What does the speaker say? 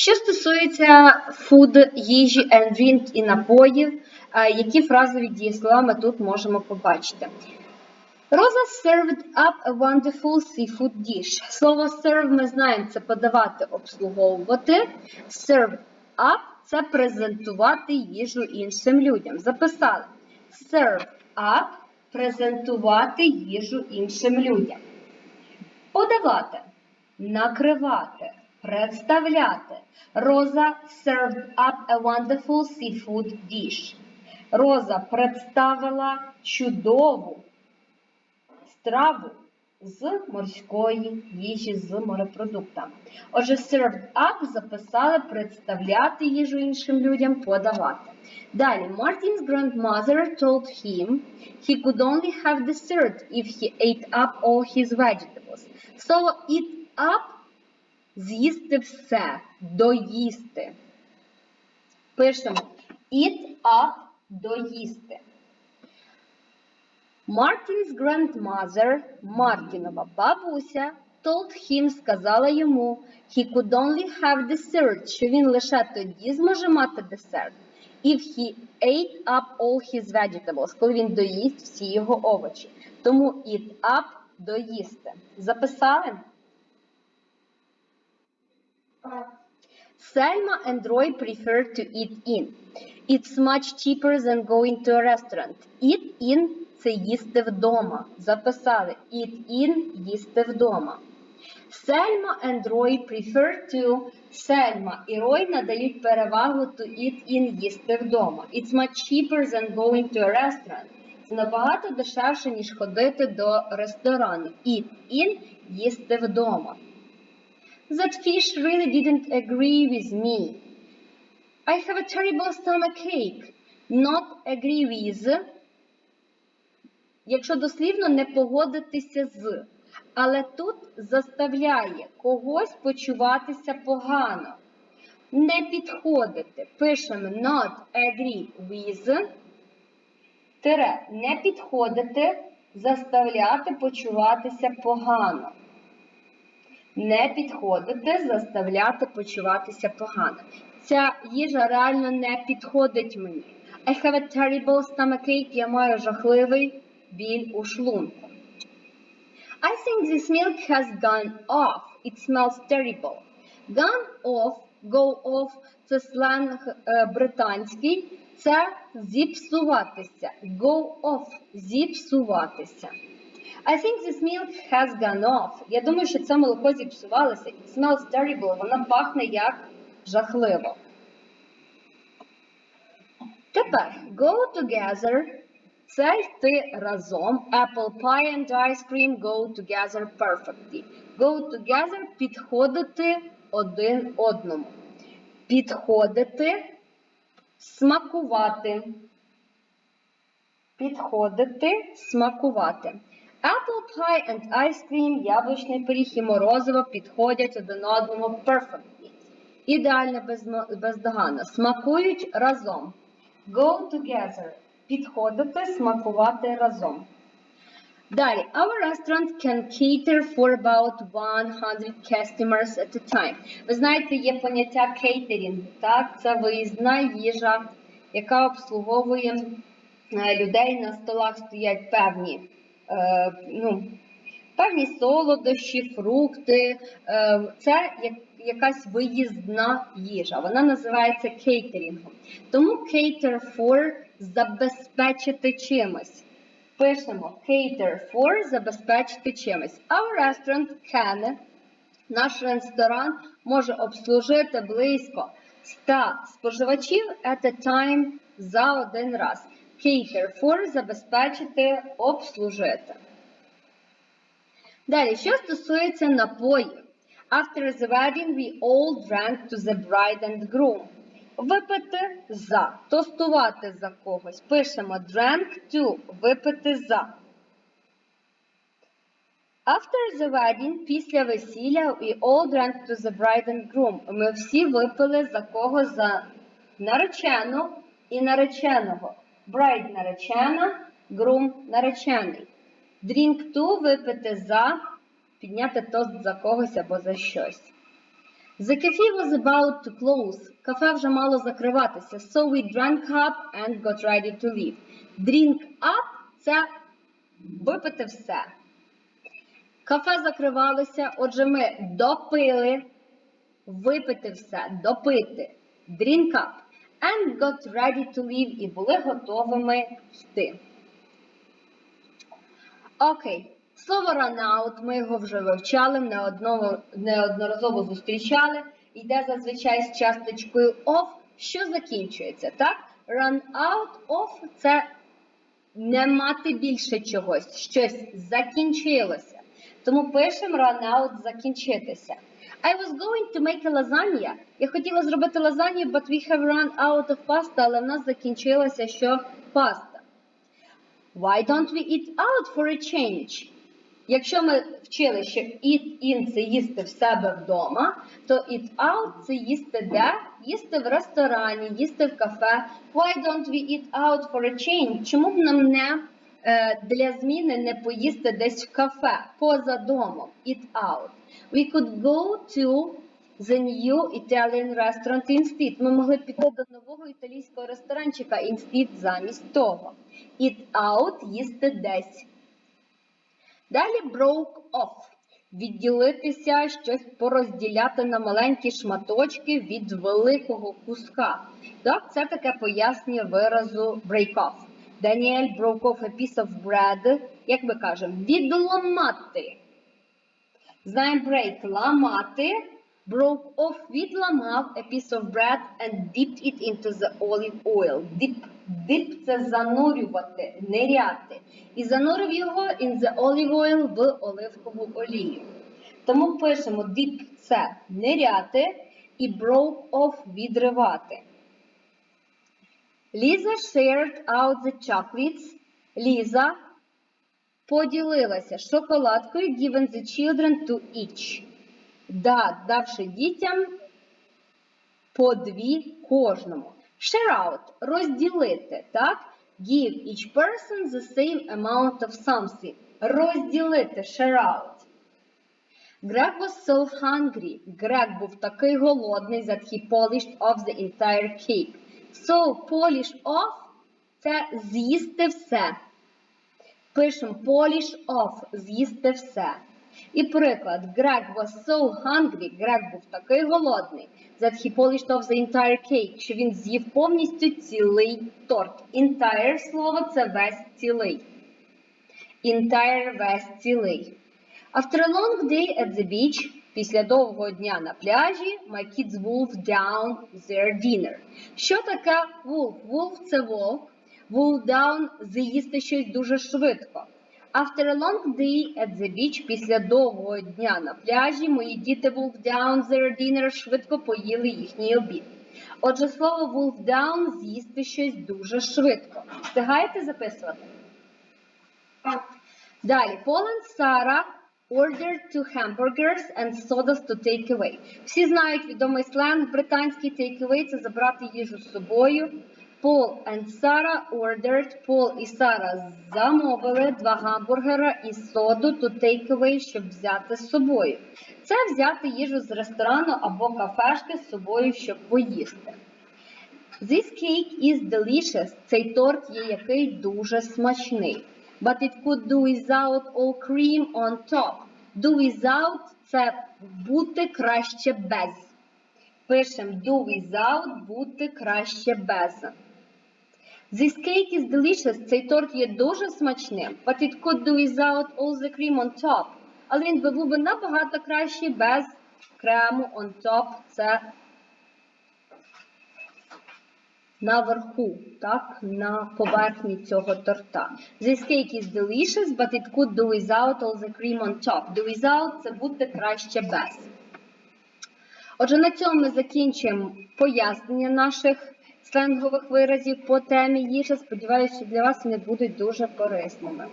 Що стосується food, їжі and drink і напоїв, е, які фразові дієслова ми тут можемо побачити. Роза served up a wonderful seafood dish. Слово serve ми знаємо це подавати, обслуговувати. Serve up це презентувати їжу іншим людям. Записали. Serve up презентувати їжу іншим людям. Подавати, накривати, представляти. Роза served up a wonderful seafood dish. Роза представила чудову страву з морської їжі з морепродуктами. Отже, served up записали представляти їжу іншим людям, подавати. Далі, Martin's grandmother told him he could only have dessert if he ate up all his vegetables. Слово eat up з'їсти все, доїсти. Пишемо eat up доїсти. Martin's grandmother, Мартінова бабуся, told him, сказала йому, he could only have dessert, що він лише тоді зможе мати десерт, if he ate up all his vegetables, коли він доїсть всі його овочі. Тому eat up – доїсти. Записали? Selma and Roy prefer to eat in. It's much cheaper than going to a restaurant. Eat in – це їсти вдома. Записали. Eat in – їсти вдома. Selma and Roy prefer to. Сельма і Рой надають перевагу to eat in – їсти вдома. It's much cheaper than going to a restaurant. Це набагато дешевше, ніж ходити до ресторану. Eat in – їсти вдома. That fish really didn't agree with me. I have a terrible stomachache. Not agree with. Якщо дослівно не погодитися з. Але тут заставляє когось почуватися погано. Не підходити. Пишемо not agree with. Тире не підходити, заставляти почуватися погано. Не підходити, заставляти почуватися погано. Ця їжа реально не підходить мені. I have a terrible stomachache. Я маю жахливий біль у шлунку. I think this milk has gone off. It smells terrible. Gone off, go off – це сленг е, британський. Це зіпсуватися. Go off – зіпсуватися. I think this milk has gone off. Я думаю, що це молоко зіпсувалося. It smells terrible. Воно пахне як жахливо. Тепер go together – це йти разом. Apple pie and ice cream go together perfectly. Go together – підходити один одному. Підходити, смакувати. Підходити, смакувати. Apple pie and ice cream, яблучний пиріг і морозиво підходять один одному perfectly. Ідеально бездоганно. Смакують разом. Go together. Підходити, смакувати разом. Далі, our restaurant can cater for about 100 customers at a time. Ви знаєте, є поняття кейтерінг, так? Це виїзна їжа, яка обслуговує е, людей. На столах стоять певні, ну, певні солодощі, фрукти. Е, це якась виїзна їжа. Вона називається кейтерінгом. Тому cater for забезпечити чимось. Пишемо cater for забезпечити чимось. Our restaurant can, наш ресторан може обслужити близько 100 споживачів at a time за один раз. Cater for забезпечити, обслужити. Далі, що стосується напоїв. After the wedding, we all drank to the bride and groom. Випити за. Тостувати за когось. Пишемо drank to. Випити за. After the wedding, після весілля, we all drank to the bride and groom. Ми всі випили за кого за наречену і нареченого. Bride наречена, groom наречений. Drink to випити за, підняти тост за когось або за щось. The cafe was about to close. Кафе вже мало закриватися. So we drank up and got ready to leave. Drink up – це випити все. Кафе закривалося, отже, ми допили, випити все, допити. Drink up. And got ready to leave і були готовими йти. Окей. Слово run out, ми його вже вивчали, неодноразово зустрічали. Йде зазвичай з часточкою of, що закінчується, так? Run out of це не мати більше чогось, щось закінчилося. Тому пишемо run out закінчитися. I was going to make a lasagna. Я хотіла зробити лазанью, but we have run out of pasta, але в нас закінчилася що паста. Why don't we eat out for a change? Якщо ми вчили, що eat in це їсти в себе вдома, то eat out це їсти де? Їсти в ресторані, їсти в кафе. Why don't we eat out for a change? Чому б нам не для зміни не поїсти десь в кафе поза домом? Eat out. We could go to the new Italian restaurant instead. Ми могли піти до нового італійського ресторанчика instead замість того. Eat out їсти десь. Далі broke off. Відділитися, щось порозділяти на маленькі шматочки від великого куска. Так, це таке пояснення виразу break off. Даніель broke off a piece of bread, як ми кажемо, відламати. Знаємо break ламати. Broke off відламав a piece of bread and dipped it into the olive oil. Dip, dip це занурювати, ниряти. І занурив його in the olive oil в оливкову олію. Тому пишемо dip це ниряти і broke off відривати. Ліза shared out the chocolates. Ліза поділилася шоколадкою given the children to each. Да, давши дітям по дві кожному. Share out – розділити, так? Give each person the same amount of something. Розділити, share out. Greg was so hungry. Грег був такий голодний that he polished off the entire cake. So, polish off – це з'їсти все. Пишемо polish off – з'їсти все. І приклад, Greg was so hungry, Грег був такий голодний, that he polished off the entire cake, що він з'їв повністю цілий торт. Entire слово це весь цілий. Entire весь цілий. After a long day at the beach, після довгого дня на пляжі, my kids wolfed down their dinner. Що таке wolf? Wolf – це вовк. Wolf down – з'їсти щось дуже швидко. After a long day at the beach, після довгого дня на пляжі, мої діти wolf down their dinner швидко поїли їхній обід. Отже, слово wolf down – з'їсти щось дуже швидко. Встигаєте записувати? Далі, Paul and Ordered two hamburgers and sodas to take away. Всі знають відомий сленг британський take away – це забрати їжу з собою. Paul and Sarah ordered, Пол і Сара замовили два гамбургера і соду to take away, щоб взяти з собою. Це взяти їжу з ресторану або кафешки з собою, щоб поїсти. This cake is delicious. Цей торт є який дуже смачний. But it could do without all cream on top. Do without – це бути краще без. Пишемо do without бути краще без. This cake is delicious. Цей торт є дуже смачним. But it could do without all the cream on top. Але він би був би набагато кращий без крему on top. Це наверху, так, на поверхні цього торта. This cake is delicious, but it could do without all the cream on top. Do without – це бути краще без. Отже, на цьому ми закінчуємо пояснення наших сленгових виразів по темі їжа. Сподіваюся, що для вас вони будуть дуже корисними.